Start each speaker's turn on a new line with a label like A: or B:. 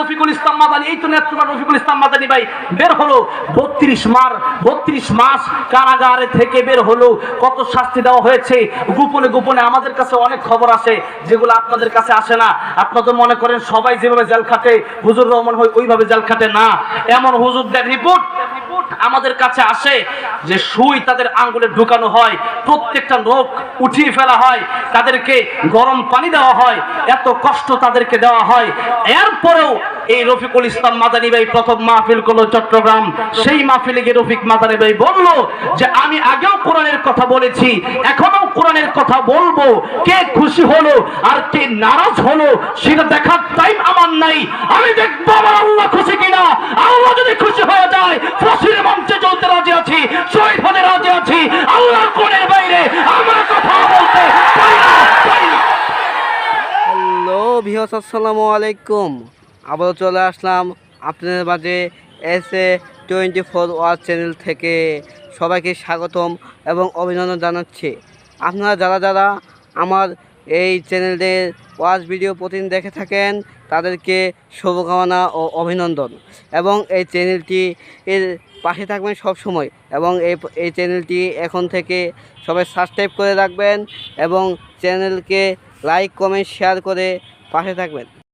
A: রফিকুল ইসলাম মাদানি, এই তো নেত্রকোনা রফিকুল ইসলাম মাদানি ভাই, বের হলো। বত্রিশ মার, বত্রিশ মাস কারাগারে থেকে বের হলো। কত শাস্তি দেওয়া হয়েছে? গোপনে গোপনে আমাদের কাছে অনেক খবর আসে, যেগুলো আপনাদের কাছে আসে না। আপনাদের মনে করেন সবাই যেভাবে জেল খাটে, হুজুর রহমান হয় ওইভাবে জেল খাটে না। এমন হুজুরদের রিপোর্ট আমাদের কাছে আসে, যে সুই তাদের আঙ্গুলে ঢুকানো হয়, প্রত্যেকটা রোগ উঠিয়ে ফেলা হয়, তাদেরকে গরম পানি দেওয়া হয়, এত কষ্ট তাদেরকে দেওয়া হয়। এরপরেও এই রফিকুল ইসলাম মাদানী ভাই প্রথম মাহফিল করল চট্টগ্রাম, সেই মাহফিলে গিয়ে রফিক মাদানী ভাই বলল যে, আমি আগেও কোরআনের কথা বলেছি এখনও কোরআনের কথা বলব। কে খুশি হলো আর কে নারাজ হলো, সেটা দেখার টাইম আমার নাই। আমি দেখব আমার আল্লাহ খুশি কিনা? আল্লাহ যদি খুশি হয়ে
B: হ্যালো ভিওস আসসালামু আলাইকুম। আবারও চলে আসলাম আপনাদের মাঝে S A twenty four hour channel থেকে। সবাইকে স্বাগতম এবং অভিনন্দন জানাচ্ছি। আপনারা যারা যারা আমার এই চ্যানেলের ওয়াচ ভিডিও প্রতিদিন দেখে থাকেন, তাদেরকে শুভকামনা ও অভিনন্দন। এবং এই চ্যানেলটি এর পাশে থাকবেন সব সময় এবং এই এই চ্যানেলটি এখন থেকে সবাই সাবস্ক্রাইব করে রাখবেন এবং চ্যানেলকে লাইক কমেন্ট শেয়ার করে পাশে থাকবেন।